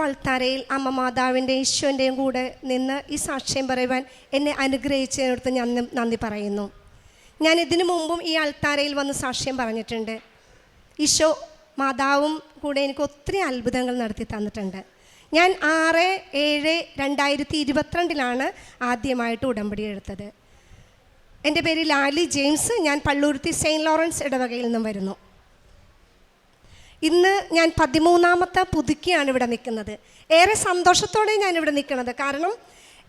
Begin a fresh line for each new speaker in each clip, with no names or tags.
അൾത്താരയിൽ അമ്മ മാതാവിന്റെ ഈശോന്റെയും കൂടെ നിന്ന് ഈ സാക്ഷ്യം പറയുവാൻ എന്നെ അനുഗ്രഹിച്ചതിനടുത്ത് ഞാൻ നന്ദി പറയുന്നു. ഞാൻ ഇതിനു മുമ്പും ഈ അൾത്താരയിൽ വന്ന് സാക്ഷ്യം പറഞ്ഞിട്ടുണ്ട്. ഈശോ മാതാവും കൂടെ എനിക്ക് ഒത്തിരി അത്ഭുതങ്ങൾ നടത്തി തന്നിട്ടുണ്ട്. ഞാൻ ആറ് ഏഴ് രണ്ടായിരത്തി ഇരുപത്തിരണ്ടിലാണ് ആദ്യമായിട്ട് ഉടമ്പടി എടുത്തത്. എന്റെ പേര് ലാലി ജെയിംസ്. ഞാൻ പള്ളൂരുത്തി സെയിന്റ് ലോറൻസ് ഇടവകയിൽ നിന്നും വരുന്നു. ഇന്ന് ഞാൻ പതിമൂന്നാമത്തെ പുതുക്കിയാണ് ഇവിടെ നിൽക്കുന്നത്. ഏറെ സന്തോഷത്തോടെ ഞാൻ ഇവിടെ നിൽക്കുന്നത്. കാരണം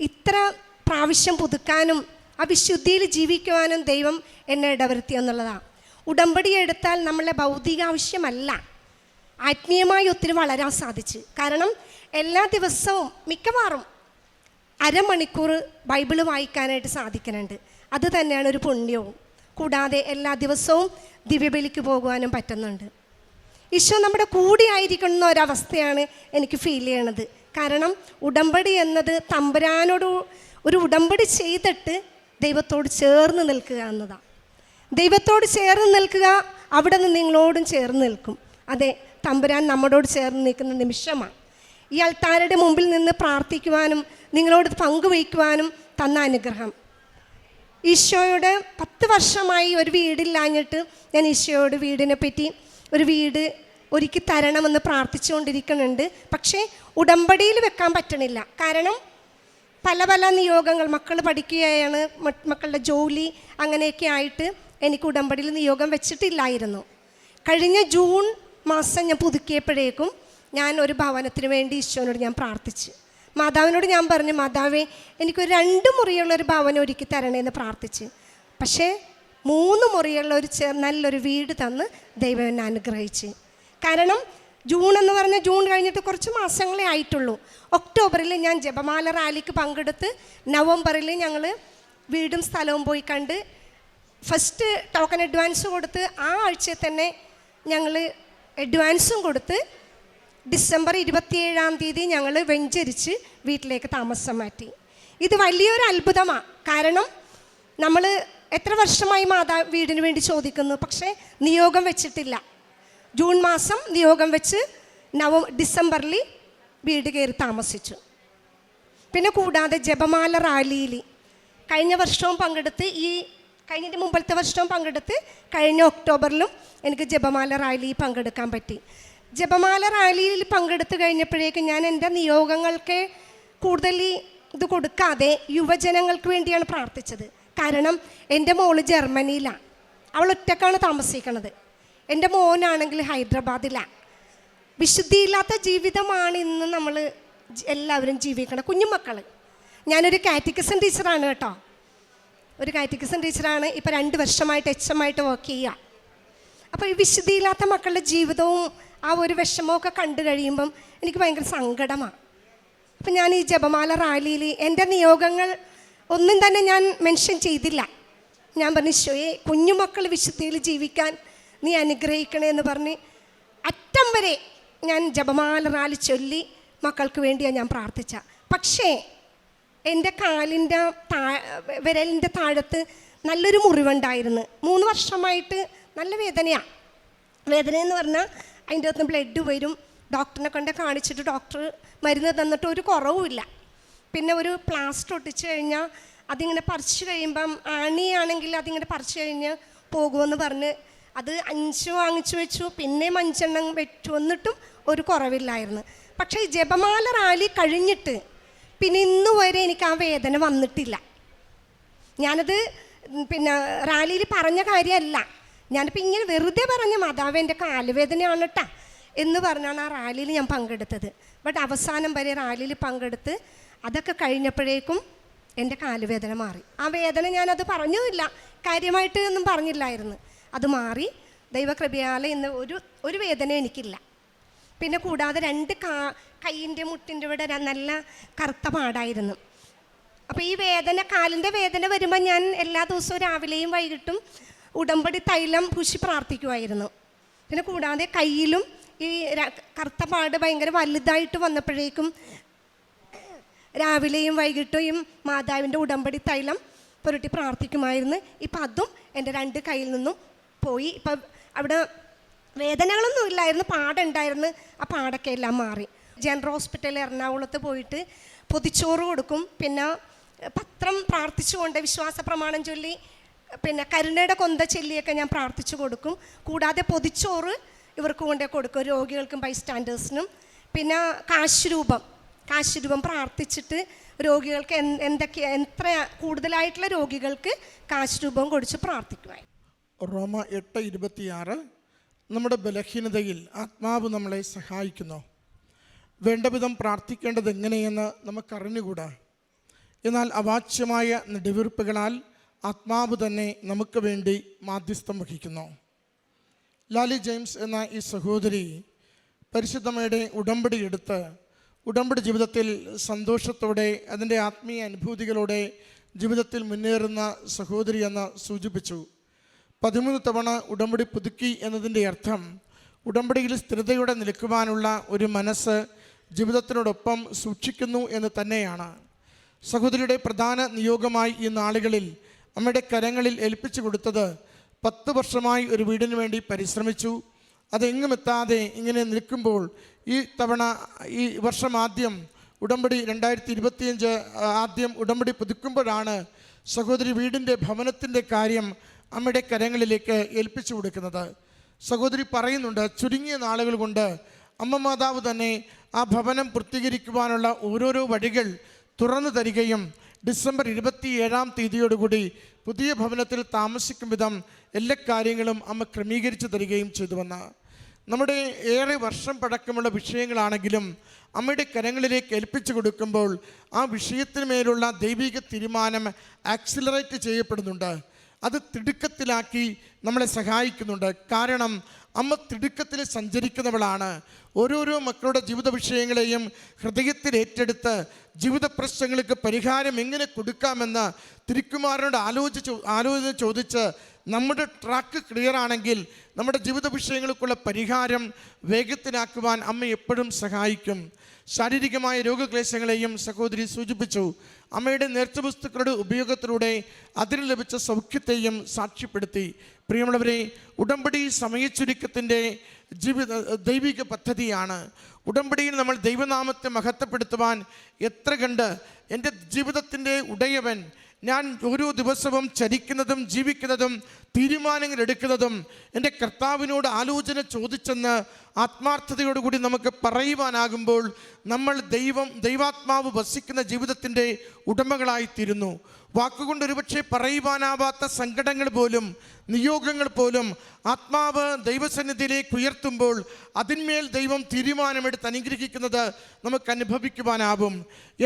ഇത്ര പ്രാവശ്യം പുതുക്കാനും ആ വിശുദ്ധിയിൽ ജീവിക്കുവാനും ദൈവം എന്നെ ഇടവരുത്തി എന്നുള്ളതാണ് ഉടമ്പടി എടുത്താൽ നമ്മളെ ഭൗതിക ആവശ്യമല്ല ആത്മീയമായി ഒത്തിരി വളരാൻ സാധിച്ചു. കാരണം എല്ലാ ദിവസവും മിക്കവാറും അരമണിക്കൂർ ബൈബിൾ വായിക്കാനായിട്ട് സാധിക്കുന്നുണ്ട്. അത് തന്നെയാണ് ഒരു പുണ്യവും. കൂടാതെ എല്ലാ ദിവസവും ദിവ്യബലിക്ക് പോകുവാനും പറ്റുന്നുണ്ട്. ഈശോ നമ്മുടെ കൂടെ ആയിരിക്കുന്ന ഒരവസ്ഥയാണ് എനിക്ക് ഫീൽ ചെയ്യണത്. കാരണം ഉടമ്പടി എന്നത് തമ്പുരാനോട് ഒരു ഉടമ്പടി ചെയ്തിട്ട് ദൈവത്തോട് ചേർന്ന് നിൽക്കുക എന്നതാണ് ദൈവത്തോട് ചേർന്ന് നിൽക്കുക അവിടെ നിന്ന് നിങ്ങളോടും ചേർന്ന് നിൽക്കും. അതെ തമ്പുരാൻ നമ്മളോട് ചേർന്ന് നിൽക്കുന്ന നിമിഷമാണ്. ഈ അൾത്താരുടെ മുമ്പിൽ നിന്ന് പ്രാർത്ഥിക്കുവാനും നിങ്ങളോട് പങ്കുവയ്ക്കുവാനും തന്ന അനുഗ്രഹം. ഈശോയുടെ പത്ത് വർഷമായി ഒരു വീടില്ലാഞ്ഞിട്ട് ഞാൻ ഈശോയോട് വീടിനെ പറ്റി ഒരു വീട് ഒരുക്കി തരണമെന്ന് പ്രാർത്ഥിച്ചുകൊണ്ടിരിക്കുന്നുണ്ട്. പക്ഷേ ഉടമ്പടിയിൽ വെക്കാൻ പറ്റണില്ല. കാരണം പല പല നിയോഗങ്ങൾ മക്കൾ പഠിക്കുകയാണ് മക്കളുടെ ജോലി അങ്ങനെയൊക്കെ ആയിട്ട് എനിക്ക് ഉടമ്പടിയിൽ നിയോഗം വെച്ചിട്ടില്ലായിരുന്നു. കഴിഞ്ഞ ജൂൺ മാസം ഞാൻ പുതുക്കിയപ്പോഴേക്കും ഞാൻ ഒരു ഭവനത്തിന് വേണ്ടി ഈശോനോട് ഞാൻ പ്രാർത്ഥിച്ചു. മാതാവിനോട് ഞാൻ പറഞ്ഞു മാതാവേ എനിക്കൊരു രണ്ട് മുറിയുള്ള ഒരു ഭവനം ഒരുക്കി തരണേന്ന് പ്രാർത്ഥിച്ച്. പക്ഷേ മൂന്ന് മുറിയുള്ള ഒരു ചെ നല്ലൊരു വീട് തന്ന് ദൈവം എന്നെ അനുഗ്രഹിച്ച്. കാരണം ജൂൺ എന്ന് പറഞ്ഞ ജൂൺ കഴിഞ്ഞിട്ട് കുറച്ച് മാസങ്ങളേ ആയിട്ടുള്ളൂ. ഒക്ടോബറിൽ ഞാൻ ജപമാല റാലിക്ക് പങ്കെടുത്ത് നവംബറിൽ ഞങ്ങൾ വീടും സ്ഥലവും പോയി കണ്ട് ഫസ്റ്റ് ടോക്കൺ അഡ്വാൻസ് കൊടുത്ത് ആ ആഴ്ചയിൽ തന്നെ ഞങ്ങൾ അഡ്വാൻസും കൊടുത്ത് ഡിസംബർ ഇരുപത്തിയേഴാം തീയതി ഞങ്ങൾ വെഞ്ചരിച്ച് വീട്ടിലേക്ക് താമസം മാറ്റി. ഇത് വലിയൊരു അത്ഭുതമാണ് കാരണം നമ്മൾ എത്ര വർഷമായി മാതാ വീടിന് വേണ്ടി ചോദിക്കുന്നു. പക്ഷേ നിയോഗം വെച്ചിട്ടില്ല. ജൂൺ മാസം നിയോഗം വെച്ച് നവ ഡിസംബറിൽ വീട് കയറി താമസിച്ചു. പിന്നെ കൂടാതെ ജപമാല റാലിയിൽ കഴിഞ്ഞ വർഷവും പങ്കെടുത്ത് ഈ കഴിഞ്ഞ മുമ്പത്തെ വർഷവും പങ്കെടുത്ത് കഴിഞ്ഞ ഒക്ടോബറിലും എനിക്ക് ജപമാല റാലിയിൽ പങ്കെടുക്കാൻ പറ്റി. ജപമാല റാലിയിൽ പങ്കെടുത്ത് കഴിഞ്ഞപ്പോഴേക്കും ഞാൻ എന്റെ നിയോഗങ്ങൾക്ക് കൂടുതൽ ഇത് കൊടുക്കാതെ യുവജനങ്ങൾക്ക് വേണ്ടിയാണ് പ്രാർത്ഥിച്ചത്. കാരണം എന്റെ മോൾ ജർമ്മനിയിലാണ് അവൾ ഒറ്റക്കാണ് താമസിക്കണത്. എന്റെ മോനാണെങ്കിൽ ഹൈദരാബാദിലാണ് വിശുദ്ധിയില്ലാത്ത ജീവിതമാണ് ഇന്ന് നമ്മൾ എല്ലാവരും ജീവിക്കണം കുഞ്ഞുമക്കൾ ഞാനൊരു കാറ്റിക്കസൻ ടീച്ചറാണ് കേട്ടോ. ഒരു കാറ്റിക്കസൻ ടീച്ചറാണ് ഇപ്പോൾ രണ്ട് വർഷമായിട്ട് എച്ച് എം ആയിട്ട് വർക്ക് ചെയ്യുക. അപ്പോൾ ഈ വിശുദ്ധിയില്ലാത്ത മക്കളുടെ ജീവിതവും ആ ഒരു വിഷമമൊക്കെ കണ്ടു കഴിയുമ്പം എനിക്ക് ഭയങ്കര സങ്കടമാണ് അപ്പം ഞാൻ ഈ ജപമാല റാലിയിൽ എന്റെ നിയോഗങ്ങൾ ഒന്നും തന്നെ ഞാൻ മെൻഷൻ ചെയ്തില്ല. ഞാൻ പറഞ്ഞു ശോയെ കുഞ്ഞുമക്കൾ വിശുദ്ധിയിൽ ജീവിക്കാൻ നീ അനുഗ്രഹിക്കണേ എന്ന് പറഞ്ഞ് അറ്റം വരെ ഞാൻ ജപമാല റാലി ചൊല്ലി മക്കൾക്ക് വേണ്ടിയാണ് ഞാൻ പ്രാർത്ഥിച്ച. പക്ഷേ എന്റെ കാലിന്റെ താ വിരലിന്റെ താഴത്ത് നല്ലൊരു മുറിവുണ്ടായിരുന്നു. മൂന്ന് വർഷമായിട്ട് നല്ല വേദനയാണ് വേദന എന്ന് പറഞ്ഞാൽ അതിന്റെ അകത്ത് ബ്ലഡ് വരും. ഡോക്ടറിനെ കൊണ്ട് കാണിച്ചിട്ട് ഡോക്ടർ മരുന്ന് തന്നിട്ട് ഒരു കുറവുമില്ല. പിന്നെ ഒരു പ്ലാസ്റ്റർ ഒട്ടിച്ച് കഴിഞ്ഞാൽ അതിങ്ങനെ പറിച്ചു കഴിയുമ്പം ആണിയാണെങ്കിൽ അതിങ്ങനെ പറിച്ചു കഴിഞ്ഞ് പോകുമെന്ന് പറഞ്ഞ് അത് അഞ്ച് വാങ്ങിച്ചു വെച്ചു. പിന്നെയും അഞ്ചെണ്ണം വെച്ചു എന്നിട്ടും ഒരു കുറവില്ലായിരുന്നു. പക്ഷേ ഈ ജപമാല റാലി കഴിഞ്ഞിട്ട് പിന്നെ ഇന്ന് വരെ എനിക്ക് ആ വേദന വന്നിട്ടില്ല. ഞാനത് പിന്നെ റാലിയിൽ പറഞ്ഞ കാര്യമല്ല. ഞാനിപ്പോൾ ഇങ്ങനെ വെറുതെ പറഞ്ഞ മാതാവ് എന്റെ കാലുവേദനയാണ് കേട്ടാ എന്ന് പറഞ്ഞാണ് ആ റാലിയിൽ ഞാൻ പങ്കെടുത്തത്. ബട്ട് അവസാനം വരെ റാലിയിൽ പങ്കെടുത്ത് അതൊക്കെ കഴിഞ്ഞപ്പോഴേക്കും എന്റെ കാലുവേദന മാറി. ആ വേദന ഞാനത് പറഞ്ഞില്ല കാര്യമായിട്ട് ഒന്നും പറഞ്ഞില്ലായിരുന്നു. അത് മാറി ദൈവകൃപയാലെ ഇന്ന് ഒരു ഒരു വേദന എനിക്കില്ല. പിന്നെ കൂടാതെ രണ്ട് കാ കൈയിന്റെ മുട്ടിന്റെ ഇവിടെ നല്ല കറുത്ത പാടായിരുന്നു. അപ്പോൾ ഈ വേദന കാലിന്റെ വേദന വരുമ്പോൾ ഞാൻ എല്ലാ ദിവസവും രാവിലെയും വൈകിട്ടും ഉടമ്പടി തൈലം പൂശി പ്രാർത്ഥിക്കുമായിരുന്നു. പിന്നെ കൂടാതെ കയ്യിലും ഈ കറുത്ത പാട് ഭയങ്കര വലുതായിട്ട് വന്നപ്പോഴേക്കും രാവിലെയും വൈകിട്ടും മാതാവിന്റെ ഉടമ്പടി തൈലം പുരട്ടി പ്രാർത്ഥിക്കുമായിരുന്നു. ഇപ്പം അതും എന്റെ രണ്ട് കയ്യിൽ നിന്നും പോയി. ഇപ്പം അവിടെ വേദനകളൊന്നും ഇല്ലായിരുന്നു പാടുണ്ടായിരുന്നു. ആ പാടൊക്കെ എല്ലാം മാറി. ജനറൽ ഹോസ്പിറ്റലിൽ എറണാകുളത്ത് പോയിട്ട് പൊതിച്ചോറ് കൊടുക്കും. പിന്നെ പത്രം പ്രാർത്ഥിച്ചുകൊണ്ട് വിശ്വാസ പ്രമാണം ചൊല്ലി പിന്നെ കരുണയുടെ കൊന്ത ചൊല്ലിയൊക്കെ ഞാൻ പ്രാർത്ഥിച്ചു കൊടുക്കും. കൂടാതെ പൊതിച്ചോറ് ഇവർക്ക് കൊണ്ടേ കൊടുക്കും രോഗികൾക്കും ബൈസ്റ്റാൻഡേഴ്സിനും. പിന്നെ കാശുരൂപം കാശുരൂപം പ്രാർത്ഥിച്ചിട്ട് രോഗികൾക്ക് എന്ത് എന്തൊക്കെ എത്ര കൂടുതലായിട്ടുള്ള രോഗികൾക്ക് കാശുരൂപം കൊടുത്ത് പ്രാർത്ഥിക്കുവാൻ.
റോമ എട്ട് ഇരുപത്തിയാറ്. നമ്മുടെ ബലഹീനതയിൽ ആത്മാവ് നമ്മളെ സഹായിക്കുന്നു. വേണ്ട വിധം പ്രാർത്ഥിക്കേണ്ടത് എങ്ങനെയെന്ന് നമുക്കറിഞ്ഞുകൂടാ. എന്നാൽ അവാച്യമായ നെടുവീർപ്പുകളാൽ ആത്മാവ് തന്നെ നമുക്ക് വേണ്ടി മാധ്യസ്ഥം വഹിക്കുന്നു. ലാലി ജെയിംസ് എന്ന ഈ സഹോദരി പരിശുദ്ധമ്മയുടെ ഉടമ്പടി എടുത്ത് ഉടമ്പടി ജീവിതത്തിൽ സന്തോഷത്തോടെ അതിന്റെ ആത്മീയ അനുഭൂതികളോടെ ജീവിതത്തിൽ മുന്നേറുന്ന സഹോദരി എന്ന് സൂചിപ്പിച്ചു. പതിമൂന്ന് തവണ ഉടമ്പടി പുതുക്കി എന്നതിന്റെ അർത്ഥം ഉടമ്പടിയിൽ സ്ഥിരതയോടെ നിൽക്കുവാനുള്ള ഒരു മനസ്സ് ജീവിതത്തിനോടൊപ്പം സൂക്ഷിക്കുന്നു എന്ന് തന്നെയാണ്. സഹോദരിയുടെ പ്രധാന നിയോഗമായി ഈ നാളുകളിൽ അമ്മയുടെ കരങ്ങളിൽ ഏൽപ്പിച്ചു കൊടുത്തത് പത്ത് വർഷമായി ഒരു വീടിനു വേണ്ടി പരിശ്രമിച്ചു. അതെങ്ങുമെത്താതെ ഇങ്ങനെ നിൽക്കുമ്പോൾ ഈ തവണ ഈ വർഷം ആദ്യം ഉടമ്പടി രണ്ടായിരത്തി ഇരുപത്തിയഞ്ച് ആദ്യം ഉടമ്പടി പുതുക്കുമ്പോഴാണ് സഹോദരി വീടിന്റെ ഭവനത്തിന്റെ കാര്യം അമ്മയുടെ കരങ്ങളിലേക്ക് ഏൽപ്പിച്ചു കൊടുക്കുന്നത്. സഹോദരി പറയുന്നുണ്ട് ചുരുങ്ങിയ നാളുകൾ കൊണ്ട് അമ്മ മാതാവ് തന്നെ ആ ഭവനം പൂർത്തീകരിക്കുവാനുള്ള ഓരോരോ വഴികൾ തുറന്നു തരികയും ഡിസംബർ ഇരുപത്തി ഏഴാം തീയതിയോടുകൂടി പുതിയ ഭവനത്തിൽ താമസിക്കും വിധം എല്ലാ കാര്യങ്ങളും അമ്മ ക്രമീകരിച്ചു തരികയും ചെയ്തുവെന്ന് നമ്മുടെ ഏറെ വർഷം പഴക്കമുള്ള വിഷയങ്ങളാണെങ്കിലും അമ്മയുടെ കരങ്ങളിലേക്ക് ഏൽപ്പിച്ചു കൊടുക്കുമ്പോൾ ആ വിഷയത്തിന് മേലുള്ള ദൈവിക തീരുമാനം ആക്സിലറേറ്റ് ചെയ്യപ്പെടുന്നുണ്ട്. അത് തിടുക്കത്തിലാക്കി നമ്മളെ സഹായിക്കുന്നുണ്ട്. കാരണം അമ്മ തിടുക്കത്തിൽ സഞ്ചരിക്കുന്നവളാണ്. ഓരോരോ മക്കളുടെ ജീവിത വിഷയങ്ങളെയും ഹൃദയത്തിൽ ഏറ്റെടുത്ത് ജീവിത പ്രശ്നങ്ങൾക്ക് പരിഹാരം എങ്ങനെ കൊടുക്കാമെന്ന് തിരുക്കുമാരനോട് ആലോചിച്ച് ആലോചന ചോദിച്ച് നമ്മുടെ ട്രാക്ക് ക്ലിയർ ആണെങ്കിൽ നമ്മുടെ ജീവിത വിഷയങ്ങൾക്കുള്ള പരിഹാരം വേഗത്തിലാക്കുവാൻ അമ്മ എപ്പോഴും സഹായിക്കും. ശാരീരികമായ രോഗക്ലേശങ്ങളെയും സഹോദരി സൂചിപ്പിച്ചു. അമ്മയുടെ നേർച്ച വസ്തുക്കളുടെ ഉപയോഗത്തിലൂടെ അതിന് ലഭിച്ച സൗഖ്യത്തെയും സാക്ഷ്യപ്പെടുത്തി. പ്രിയമുള്ളവരെ ഉടമ്പടി സമയച്ചുരുക്കത്തിന്റെ ജീവിത ദൈവിക പദ്ധതിയാണ്. ഉടമ്പടിയിൽ നമ്മൾ ദൈവനാമത്തെ മഹത്വപ്പെടുത്തുവാൻ എത്ര കണ്ട് എന്റെ ജീവിതത്തിന്റെ ഉടയവൻ ഞാൻ ഓരോ ദിവസവും ചരിക്കുന്നതും ജീവിക്കുന്നതും തീരുമാനങ്ങൾ എടുക്കുന്നതും എന്റെ കർത്താവിനോട് ആലോചന ചോദിച്ചെന്ന് ആത്മാർത്ഥതയോടുകൂടി നമുക്ക് പറയുവാനാകുമ്പോൾ നമ്മൾ ദൈവം ദൈവാത്മാവ് വസിക്കുന്ന ജീവിതത്തിന്റെ ഉടമകളായിത്തീരുന്നു. വാക്കുകൊണ്ട് ഒരുപക്ഷെ പറയുവാനാവാത്ത സങ്കടങ്ങൾ പോലും നിയോഗങ്ങൾ പോലും ആത്മാവ് ദൈവസന്നിധിയിലേക്ക് ഉയർത്തുമ്പോൾ അതിന്മേൽ ദൈവം തീരുമാനമെടുത്ത് അനുഗ്രഹിക്കുന്നത് നമുക്ക് അനുഭവിക്കുവാനാവും.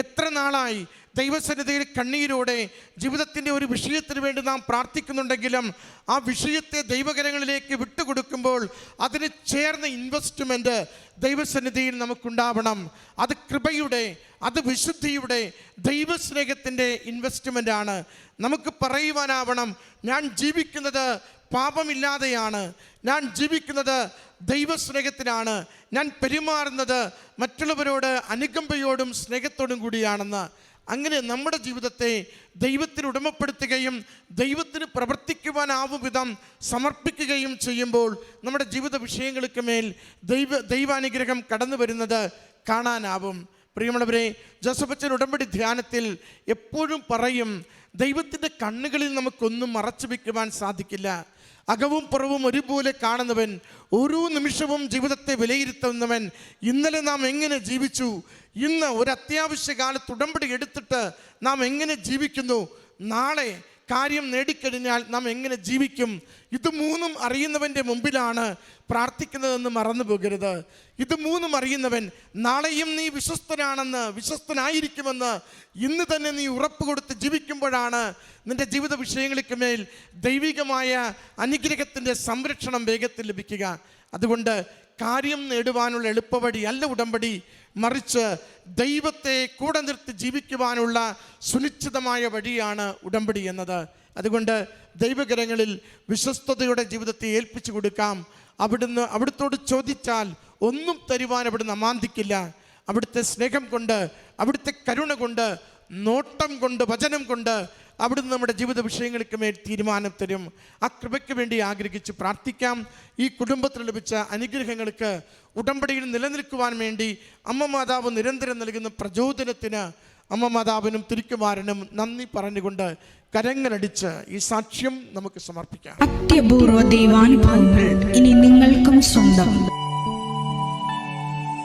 എത്ര നാളായി ദൈവസന്നിധിയിൽ കണ്ണീരോടെ ജീവിതത്തിന്റെ ഒരു വിഷയത്തിന് വേണ്ടി നാം പ്രാർത്ഥിക്കുന്നുണ്ടെങ്കിലും ആ വിഷയത്തെ ദൈവകരങ്ങളിലേക്ക് വിട്ടുകൊടുക്കുമ്പോൾ അതിന് ചേർന്ന ഇൻവെസ്റ്റ്മെന്റ് ദൈവസന്നിധിയിൽ നമുക്കുണ്ടാവണം. അത് കൃപയുടെ അത് വിശുദ്ധിയുടെ ദൈവസ്നേഹത്തിന്റെ ഇൻവെസ്റ്റ്മെന്റ് ആണ്. നമുക്ക് പറയുവാനാവണം ഞാൻ ജീവിക്കുന്നത് പാപമില്ലാതെയാണ്. ഞാൻ ജീവിക്കുന്നത് ദൈവസ്നേഹത്തിനാണ് ഞാൻ പെരുമാറുന്നത് മറ്റുള്ളവരോട് അനുകമ്പയോടും സ്നേഹത്തോടും കൂടിയാണെന്ന്. അങ്ങനെ നമ്മുടെ ജീവിതത്തെ ദൈവത്തിന് ഉടമപ്പെടുത്തുകയും ദൈവത്തിന് പ്രവർത്തിക്കുവാനാവും വിധം സമർപ്പിക്കുകയും ചെയ്യുമ്പോൾ നമ്മുടെ ജീവിത വിഷയങ്ങൾക്ക് മേൽ ദൈവ ദൈവാനുഗ്രഹം കടന്നു വരുന്നത് കാണാനാവും. പ്രിയമുള്ളവരെ ജോസഫച്ചൻ ഉടമ്പടി ധ്യാനത്തിൽ എപ്പോഴും പറയും ദൈവത്തിന്റെ കണ്ണുകളിൽ നമുക്കൊന്നും മറച്ചു വയ്ക്കുവാൻ സാധിക്കില്ല. അകവും പുറവും ഒരുപോലെ കാണുന്നവൻ ഓരോ നിമിഷവും ജീവിതത്തെ വിലയിരുത്തുന്നവൻ. ഇന്നലെ നാം എങ്ങനെ ജീവിച്ചു? ഇന്ന് ഒരു അത്യാവശ്യ കാലത്ത് ഉടമ്പടി എടുത്തിട്ട് നാം എങ്ങനെ ജീവിക്കുന്നു? നാളെ കാര്യം നേടിക്കഴിഞ്ഞാൽ നാം എങ്ങനെ ജീവിക്കും? ഇത് മൂന്നും അറിയുന്നവന്റെ മുമ്പിലാണ് പ്രാർത്ഥിക്കുന്നതെന്ന് മറന്നു പോകരുത്. ഇത് മൂന്നും അറിയുന്നവൻ നാളെയും നീ വിശ്വസ്തനാണെന്ന് വിശ്വസ്തനായിരിക്കുമെന്ന് ഇന്ന് തന്നെ നീ ഉറപ്പ് കൊടുത്ത് ജീവിക്കുമ്പോഴാണ് നിന്റെ ജീവിത വിഷയങ്ങൾക്ക് മേൽ ദൈവികമായ അനുഗ്രഹത്തിന്റെ സംരക്ഷണം വേഗത്തിൽ ലഭിക്കുക. അതുകൊണ്ട് കാര്യം നേടുവാനുള്ള എളുപ്പവടി അല്ല ഉടമ്പടി. മറിച്ച് ദൈവത്തെ കൂടെ നിർത്തി ജീവിക്കുവാനുള്ള സുനിശ്ചിതമായ വഴിയാണ് ഉടമ്പടി എന്നത്. അതുകൊണ്ട് ദൈവകരങ്ങളിൽ വിശ്വസ്തയുടെ ജീവിതത്തെ ഏൽപ്പിച്ചു കൊടുക്കാം. അവിടുന്ന് അവിടുത്തോട് ചോദിച്ചാൽ ഒന്നും തരുവാൻ അവിടുന്ന് അമാന്തിക്കില്ല. അവിടുത്തെ സ്നേഹം കൊണ്ട് അവിടുത്തെ കരുണ കൊണ്ട് നോട്ടം കൊണ്ട് വചനം കൊണ്ട് അവിടുന്ന് നമ്മുടെ ജീവിത വിഷയങ്ങൾക്ക് മേൽ തീരുമാനം തരും. ആ കൃപയ്ക്ക് വേണ്ടി ആഗ്രഹിച്ച് പ്രാർത്ഥിക്കാം. ഈ കുടുംബത്തിൽ ലഭിച്ച അനുഗ്രഹങ്ങൾക്ക് ഉടമ്പടിയിൽ നിലനിൽക്കുവാൻ വേണ്ടി അമ്മ മാതാവ് നിരന്തരം നൽകുന്ന പ്രചോദനത്തിന് അമ്മ മാതാവിനും തിരുക്കുമാരനും നന്ദി പറഞ്ഞുകൊണ്ട് കരങ്ങളടിച്ച് ഈ സാക്ഷ്യം നമുക്ക് സമർപ്പിക്കാം.
അത്യപൂർവ ദൈവാനുഭവങ്ങൾ ഇനി നിങ്ങൾക്കും സ്വന്തം.